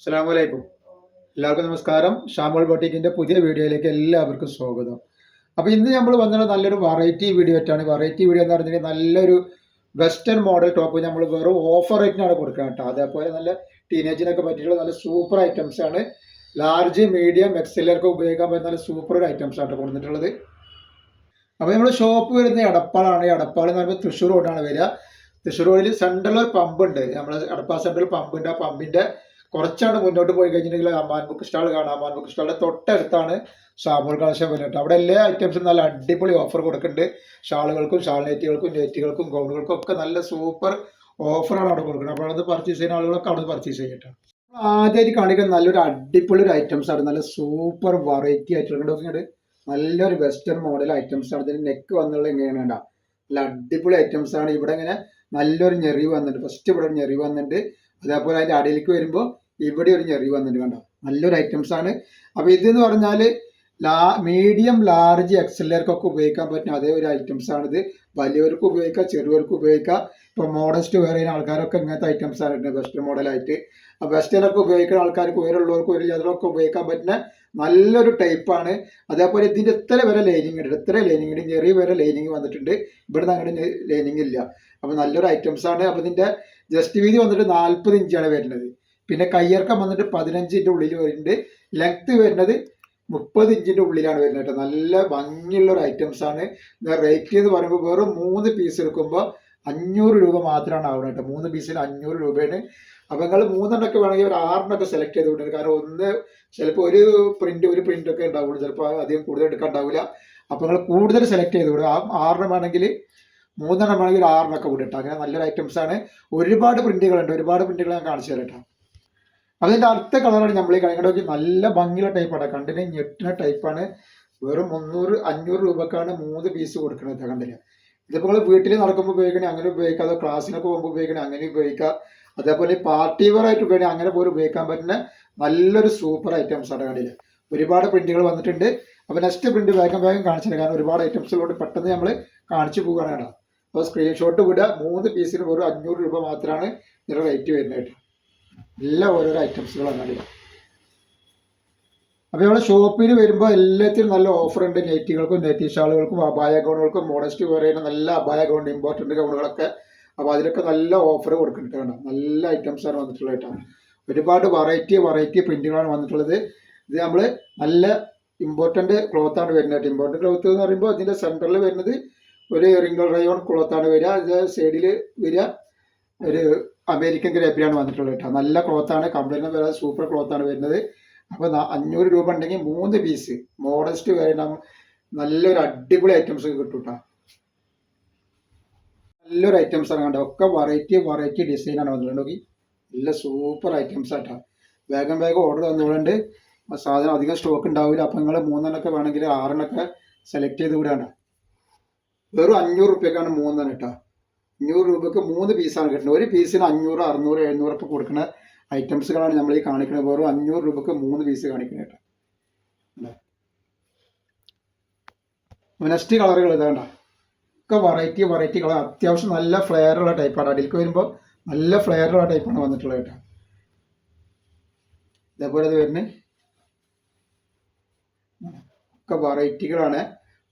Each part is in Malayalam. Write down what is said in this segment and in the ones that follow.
അസ്സാം വലൈക്കും എല്ലാവർക്കും നമസ്കാരം. ഷാമോൾ ബൊട്ടിക്കിന്റെ പുതിയ വീഡിയോയിലേക്ക് എല്ലാവർക്കും സ്വാഗതം. അപ്പോൾ ഇന്ന് നമ്മൾ വന്നത് നല്ലൊരു വെറൈറ്റി വീഡിയോ ആയിട്ടാണ്. വെറൈറ്റി വീഡിയോ എന്ന് പറഞ്ഞാൽ നല്ലൊരു വെസ്റ്റേൺ മോഡൽ ടോപ്പ് നമ്മൾ വെറും ഓഫർ റേറ്റിനാണ് കൊടുക്കുക കേട്ടോ. അതേപോലെ നല്ല ടീനേജിനൊക്കെ പറ്റിയിട്ടുള്ള നല്ല സൂപ്പർ ഐറ്റംസ് ആണ്. ലാർജ് മീഡിയം എക്സലർക്ക് ഉപയോഗിക്കാൻ പറ്റുന്ന നല്ല സൂപ്പർ ഐറ്റംസ് ആണ് കൊടുത്തിട്ടുള്ളത്. അപ്പോൾ നമ്മൾ ഷോപ്പ് വരുന്ന എടപ്പാളാണ്. എടപ്പാൾ എന്ന് പറയുമ്പോൾ തൃശ്ശൂർ റോഡാണ് വരിക. തൃശ്ശൂർ റോഡിൽ സെൻട്രൽ ഒരു പമ്പ് ഉണ്ട്. നമ്മൾ എടപ്പാൾ സെൻട്രൽ പമ്പുണ്ട് ആ പമ്പിന്റെ കുറച്ചാണ് മുന്നോട്ട് പോയി കഴിഞ്ഞിട്ടുണ്ടെങ്കിൽ അമ്മാൻ ബുക്ക് സ്റ്റാൾ കാണാം. അമ്മാൻ ബുക്ക് സ്റ്റാളിന്റെ തൊട്ടടുത്താണ് ഷാമൂൾ കളക്ഷൻ വരുന്നത് അവിടെ എല്ലാ ഐറ്റംസും നല്ല അടിപൊളി ഓഫർ കൊടുക്കുന്നുണ്ട്. ഷാളുകൾക്കും ഷാൾ നെറ്റുകൾക്കും നെറ്റുകൾക്കും ഗൗണുകൾക്കും ഒക്കെ നല്ല സൂപ്പർ ഓഫറാണ് അവിടെ കൊടുക്കുന്നത്. അപ്പോൾ അത് പർച്ചേസ് ചെയ്യുന്ന ആളുകളൊക്കെ അവിടെ പർച്ചേസ് ചെയ്യട്ടെ ആദ്യമായിട്ട് കാണിക്കുന്ന നല്ലൊരു അടിപൊളി ഒരു ഐറ്റംസ് ആണ്. നല്ല സൂപ്പർ വെറൈറ്റി ആയിട്ടുള്ള നല്ലൊരു വെസ്റ്റേൺ മോഡൽ ഐറ്റംസ് ആണ്. ഇതിന് നെക്ക് വന്നുള്ള എങ്ങനെയാണ് വേണ്ട നല്ല അടിപൊളി ഐറ്റംസ് ആണ്. ഇവിടെ ഇങ്ങനെ നല്ലൊരു ഞെറിവ് വന്നിട്ടുണ്ട്. ഫസ്റ്റ് ഇവിടെ ഒരു ഞെറിവ് വന്നിട്ടുണ്ട്. അതേപോലെ അതിന്റെ അടിയിലേക്ക് വരുമ്പോൾ ഇവിടെ ഒരു ഞെറിവ് വന്നിട്ട് കണ്ടോ? നല്ലൊരു ഐറ്റംസ് ആണ്. അപ്പൊ ഇതെന്ന് പറഞ്ഞാൽ ലാ മീഡിയം ലാർജ് എക്സലർക്കൊക്കെ ഉപയോഗിക്കാൻ പറ്റുന്ന അതേ ഒരു ഐറ്റംസ് ആണിത്. വലിയവർക്ക് ഉപയോഗിക്കാം ചെറിയവർക്ക് ഉപയോഗിക്കാം. ഇപ്പോൾ മോഡസ്റ്റ് വേറെ ആൾക്കാരൊക്കെ ഇങ്ങനത്തെ ഐറ്റംസ് ആണ് വെസ്റ്റേൺ മോഡലായിട്ട് അപ്പോൾ വെസ്റ്റേണൊക്കെ ഉപയോഗിക്കുന്ന ആൾക്കാർക്ക് ഉയരമുള്ളവർക്ക് ചതുരമൊക്കെ ഉപയോഗിക്കാൻ പറ്റുന്ന നല്ലൊരു ടൈപ്പാണ് അതേപോലെ ഇതിന്റെ ഇത്ര വരെ ലൈനിങ് ഉണ്ട്. ഇത്ര ലൈനിങ് ഉണ്ട്. ചെറിയ വരെ ലൈനിങ് വന്നിട്ടുണ്ട്. ഇവിടുന്ന് അങ്ങനെ ലൈനിങ് ഇല്ല. അപ്പോൾ നല്ലൊരു ഐറ്റംസ് ആണ്. അപ്പോൾ ഇതിന്റെ ജസ്റ്റ് വീതി വന്നിട്ട് നാൽപ്പത് ഇഞ്ചാണ് വരുന്നത്. പിന്നെ കയ്യിറക്കം വന്നിട്ട് പതിനഞ്ചിന്റെ ഉള്ളിൽ വരുന്നുണ്ട്. ലെങ്ത് വരുന്നത് മുപ്പത് ഇഞ്ചിന്റെ ഉള്ളിലാണ് വരുന്നത് കേട്ടോ. നല്ല ഭംഗിയുള്ള ഒരു ഐറ്റംസ് ആണ് റേറ്റ് എന്ന് പറയുമ്പോൾ വെറും മൂന്ന് പീസ് എടുക്കുമ്പോൾ അഞ്ഞൂറ് രൂപ മാത്രമാണ് ആവുന്നത് കേട്ടോ. മൂന്ന് പീസിന് അഞ്ഞൂറ് രൂപയാണ്. അപ്പം നിങ്ങൾ മൂന്നെണ്ണൊക്കെ വേണമെങ്കിൽ ഒരു ആറെണ്ണമൊക്കെ സെലക്ട് ചെയ്ത് വിടുന്നത് കാരണം ഒന്ന് ചിലപ്പോൾ ഒരു പ്രിന്റ് ഒരു പ്രിന്റ് ഒക്കെ ഉണ്ടാവുള്ളൂ. ചിലപ്പോൾ അധികം കൂടുതൽ എടുക്കാൻ ഉണ്ടാവില്ല. അപ്പോൾ നിങ്ങൾ കൂടുതൽ സെലക്ട് ചെയ്ത് വിടുക. ആ ആറെണ്ണം വേണമെങ്കിൽ മൂന്നെണ്ണം വേണമെങ്കിൽ ഒരു കൂടി ഇട്ടാം. അങ്ങനെ നല്ലൊരു ഐറ്റംസ് ആണ്. ഒരുപാട് പ്രിന്റുകളുണ്ട് ഒരുപാട് പ്രിന്റുകൾ ഞാൻ കാണിച്ചു തരാം കേട്ടോ അതിന്റെ അടുത്ത കളറാണ് നമ്മൾ ഈ കളിക്കട നോക്കി നല്ല ഭംഗിയുള്ള ടൈപ്പാണ് കണ്ടിന് ഞെട്ടുന്ന ടൈപ്പാണ് വെറും മുന്നൂറ് അഞ്ഞൂറ് രൂപക്കാണ് മൂന്ന് പീസ് കൊടുക്കുന്നത് കണ്ടിന് ഇതിപ്പോൾ നിങ്ങൾ വീട്ടിൽ നടക്കുമ്പോൾ ഉപയോഗിക്കണേ അങ്ങനെ ഉപയോഗിക്കാം അതോ ക്ലാസ്സിനൊക്കെ പോകുമ്പോൾ ഉപയോഗിക്കണേ അങ്ങനെ ഉപയോഗിക്കാം. അതേപോലെ പാർട്ടി വെയർ ആയിട്ട് ഉപയോഗിക്കണേ അങ്ങനെ പോലും ഉപയോഗിക്കാൻ പറ്റുന്ന നല്ലൊരു സൂപ്പർ ഐറ്റംസ് ആണ് കണ്ടില്ല ഒരുപാട് പ്രിന്റുകൾ വന്നിട്ടുണ്ട്. അപ്പൊ നെക്സ്റ്റ് പ്രിന്റ് വേഗം വേഗം കാണിച്ചിട്ടുണ്ട് കാരണം ഒരുപാട് ഐറ്റംസുകളോട് പെട്ടെന്ന് നമ്മൾ കാണിച്ചു പോകുകയാണ് കേട്ടോ അപ്പോൾ സ്ക്രീൻഷോട്ട് വിടുക മൂന്ന് പീസിന് വെറും അഞ്ഞൂറ് രൂപ മാത്രമാണ് ഇതിന്റെ റേറ്റ് വരുന്നത് കേട്ടോ. എല്ലാം ഓരോരോ ഐറ്റംസുകളാണ് കണ്ടില്ല അപ്പോൾ നമ്മുടെ ഷോപ്പിൽ വരുമ്പോൾ എല്ലാത്തിനും നല്ല ഓഫർ ഉണ്ട്. നെറ്റികൾക്കും നെറ്റി ഷാളുകൾക്കും അപായ ഗൗണുകൾക്കും മോഡസ്റ്റ് പറയുന്ന നല്ല അപായ ഗൗൺ ഇമ്പോർട്ടന്റ് ഗൗണുകളൊക്കെ അപ്പോൾ അതിലൊക്കെ നല്ല ഓഫർ കൊടുക്കുന്നുണ്ട് കേട്ടോ. നല്ല ഐറ്റംസ് ആണ് വന്നിട്ടുള്ളത് കേട്ടോ. ഒരുപാട് വെറൈറ്റി വെറൈറ്റി പ്രിന്റുകളാണ് വന്നിട്ടുള്ളത്. ഇത് നമ്മൾ നല്ല ഇമ്പോർട്ടന്റ് ക്ലോത്ത് ആണ് വരുന്നത് ഇമ്പോർട്ടന്റ് ക്ലോത്ത് എന്ന് പറയുമ്പോൾ അതിന്റെ സെന്ററിൽ വരുന്നത് ഒരു റിംഗിൾ റയോൺ ക്ലോത്താണ് വരിക. ഇത് സൈഡിൽ വരിക. ഒരു അമേരിക്കൻ ഗ്രേപ്പിലാണ് വന്നിട്ടുള്ളത് കേട്ടോ. നല്ല ക്ലോത്താണ് കംപ്ലൈന്റ് വരാതെ സൂപ്പർ ക്ലോത്താണ് വരുന്നത്. അപ്പോൾ അഞ്ഞൂറ് രൂപ ഉണ്ടെങ്കിൽ മൂന്ന് പീസ് മോഡസ്റ്റ് വരണം നല്ലൊരു അടിപൊളി ഐറ്റംസ് കിട്ടും കേട്ടോ. നല്ലൊരു ഐറ്റംസ് ആണ് കണ്ടോ. ഒക്കെ വെറൈറ്റി വെറൈറ്റി ഡിസൈൻ ആണ് വന്നിട്ടുണ്ട് നോക്കി. നല്ല സൂപ്പർ ഐറ്റംസ് ആട്ടോ വേഗം വേഗം ഓർഡർ തന്നുകൊണ്ട് സാധനം അധികം സ്റ്റോക്ക് ഉണ്ടാവില്ല അപ്പം നിങ്ങൾ മൂന്നെണ്ണൊക്കെ വേണമെങ്കിൽ ആറെണ്ണൊക്കെ സെലക്ട് ചെയ്ത് വിടാണ് വെറും അഞ്ഞൂറ് റുപ്യക്കാണ് മൂന്നെണ്ണം കേട്ടോ. അഞ്ഞൂറ് രൂപക്ക് മൂന്ന് പീസാണ് കിട്ടുന്നത്. ഒരു പീസിന് അഞ്ഞൂറ് അറുന്നൂറ് എഴുന്നൂറ് ഒക്കെ കൊടുക്കുന്ന ഐറ്റംസുകളാണ് നമ്മൾ ഈ കാണിക്കുന്നത് വെറും അഞ്ഞൂറ് രൂപക്ക് മൂന്ന് പീസ് കാണിക്കുന്നത് കേട്ടോ. നെക്സ്റ്റ് കളറുകൾ ഇതാണ്ട ഒക്കെ വെറൈറ്റി വെറൈറ്റി കളർ അത്യാവശ്യം നല്ല ഫ്ലെയർ ഉള്ള ടൈപ്പാണ് അടിയിലേക്ക് വരുമ്പോൾ നല്ല ഫ്ലെയറുള്ള ടൈപ്പാണ് വന്നിട്ടുള്ളത് കേട്ടോ. ഇതേപോലെ ഇത് വരുന്നത്. ഒക്കെ വെറൈറ്റികളാണ്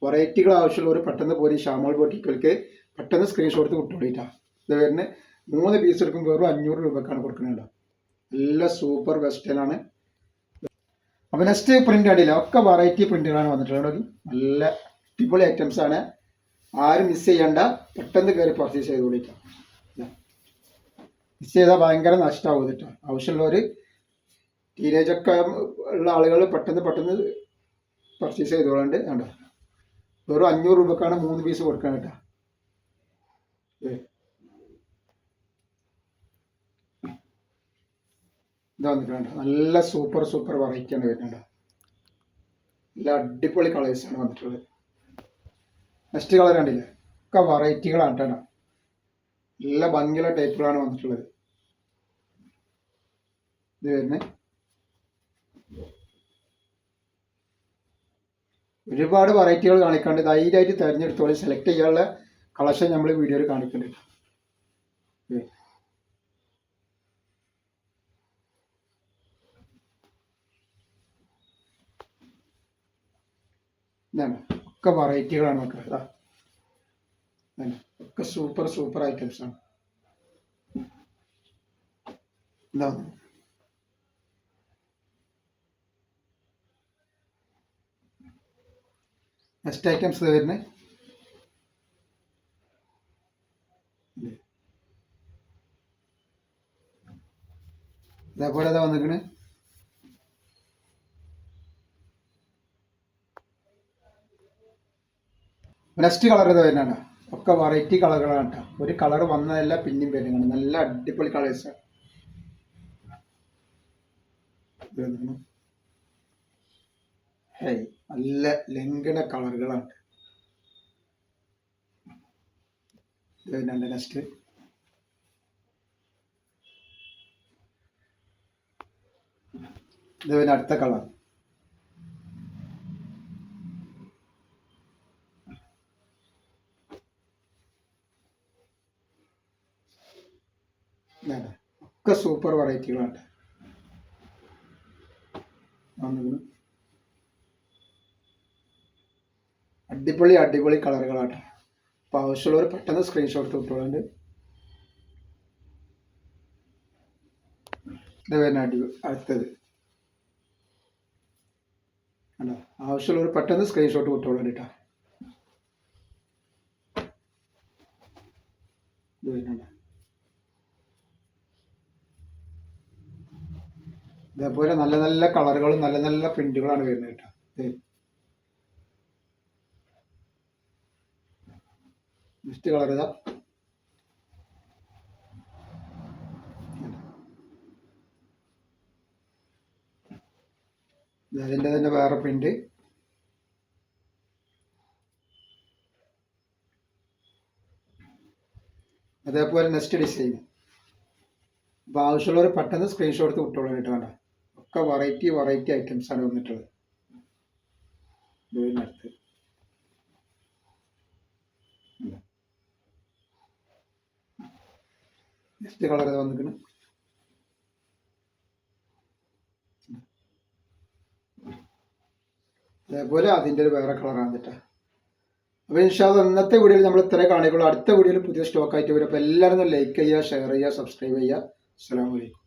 വെറൈറ്റികൾ ആവശ്യമുള്ളവർ പെട്ടെന്ന് പോയി ഷാമോൾ ബോട്ടിക്കുകൾക്ക് പെട്ടെന്ന് സ്ക്രീൻഷോട്ട് വിട്ടുകൊണ്ടിട്ടാ ഇത് വരുന്നത് മൂന്ന് പീസ് എടുക്കുമ്പോൾ വെറും അഞ്ഞൂറ് രൂപക്കാണ് കൊടുക്കുന്നത് നല്ല സൂപ്പർ വെസ്റ്റേൺ ആണ്. അപ്പോൾ നെക്സ്റ്റ് പ്രിന്റ് അടിയില്ല ഒക്കെ വെറൈറ്റി പ്രിന്റുകളാണ് വന്നിട്ടുള്ളത് നല്ല അടിപൊളി ഐറ്റംസ് ആണ്. ആരും മിസ് ചെയ്യണ്ട. പെട്ടെന്ന് കയറി പർച്ചേസ് ചെയ്ത് വിളിക്കാം മിസ് ചെയ്താൽ ഭയങ്കര നഷ്ടമാവും കേട്ടോ ആവശ്യമുള്ളവർ ടീനേജൊക്കെ ഉള്ള ആളുകൾ പെട്ടെന്ന് പെട്ടെന്ന് പർച്ചേസ് ചെയ്തോളണ്ട്. വേണ്ട വെറും അഞ്ഞൂറ് രൂപക്കാണ് മൂന്ന് പീസ് കൊടുക്കാൻ കേട്ടോ. ഇതാ വന്നിട്ടുണ്ട് നല്ല സൂപ്പർ സൂപ്പർ വെറൈറ്റി ആണ് വരുന്നുണ്ട് നല്ല അടിപൊളി കളേഴ്സാണ് വന്നിട്ടുള്ളത്. നെക്സ്റ്റ് കളർ കണ്ടില്ലേ? ഒക്കെ വെറൈറ്റികളാണ് കേട്ടോ. നല്ല ഭംഗിയുള്ള ടൈപ്പുകളാണ് വന്നിട്ടുള്ളത്. ഇത് വരുന്നത് ഒരുപാട് വെറൈറ്റികൾ കാണിക്കാണ്ട് ധൈര്യമായിട്ട് തിരഞ്ഞെടുത്തോളി. സെലക്ട് ചെയ്യാനുള്ള കളക്ഷൻ നമ്മൾ വീഡിയോയിൽ കാണിക്കുന്നുണ്ട് ഒക്കെ വെറൈറ്റികളാണ് മക്കളെ. ഒക്കെ സൂപ്പർ സൂപ്പർ ഐറ്റംസ് ആണ്. എന്താ നെക്സ്റ്റ് ഐറ്റംസ് വരുന്നത് ഇതേപോലെ ഇതാ വന്നിരിക്കണ്? നെക്സ്റ്റ് കളർ ഇത് വരുന്നതാണ്? ഒക്കെ വെറൈറ്റി കളറുകളാണ് കേട്ടോ ഒരു കളർ വന്നതല്ല പിന്നെയും വരുന്നുണ്ട് നല്ല അടിപൊളി കളേഴ്സ് ഹേയ് നല്ല ലംഘന കളറുകളാണ് നെക്സ്റ്റ് ഇത് പിന്നെ അടുത്ത കളർ. ഒക്കെ സൂപ്പർ വെറൈറ്റികളാണ് വന്നിരിക്കുന്നു. അടിപൊളി അടിപൊളി കളറുകളാണ് അപ്പോൾ ആവശ്യമുള്ളവർ പെട്ടെന്ന് സ്ക്രീൻഷോട്ട് വിട്ടോളുണ്ട് ഇത് വരുന്ന അടി അടുത്തത്. അല്ല ആവശ്യമുള്ളവർ പെട്ടെന്ന് സ്ക്രീൻഷോട്ട് കിട്ടുള്ളൂ കേട്ടോ ഇതേപോലെ നല്ല നല്ല കളറുകളും നല്ല നല്ല പ്രിന്റുകളാണ് വരുന്നത് കേട്ടോ. നെക്സ്റ്റ് കളർ ഇതാ അതിന്റെ തന്നെ വേറെ പ്രിന്റ് അതേപോലെ നെക്സ്റ്റ് ഡിസൈൻ അപ്പോൾ ആവശ്യമുള്ളവർ പെട്ടെന്ന് സ്ക്രീൻഷോട്ട് എടുത്ത് കേട്ടോ വേണ്ട. ഒക്കെ വെറൈറ്റി വെറൈറ്റി ഐറ്റംസ് ആണ് വന്നിട്ടുള്ളത്. ഇതിനടുത്ത് നെക്സ്റ്റ് കളർ വന്നിരിക്കുന്നു അതേപോലെ അതിന്റെ ഒരു വേറെ കളറാണ് കേട്ടോ. അപ്പോൾ ഇൻഷാല്ല ഇന്നത്തെ വീഡിയോയിൽ നമ്മൾ ഇത്രേ കാണിക്കുള്ളൂ. അടുത്ത വീഡിയോയിൽ പുതിയ സ്റ്റോക്ക് ആയിട്ട് വരും. അപ്പോൾ എല്ലാവരും ലൈക്ക് ചെയ്യുക ഷെയർ ചെയ്യുക സബ്സ്ക്രൈബ് ചെയ്യുക. അസ്സാം വലൈക്കും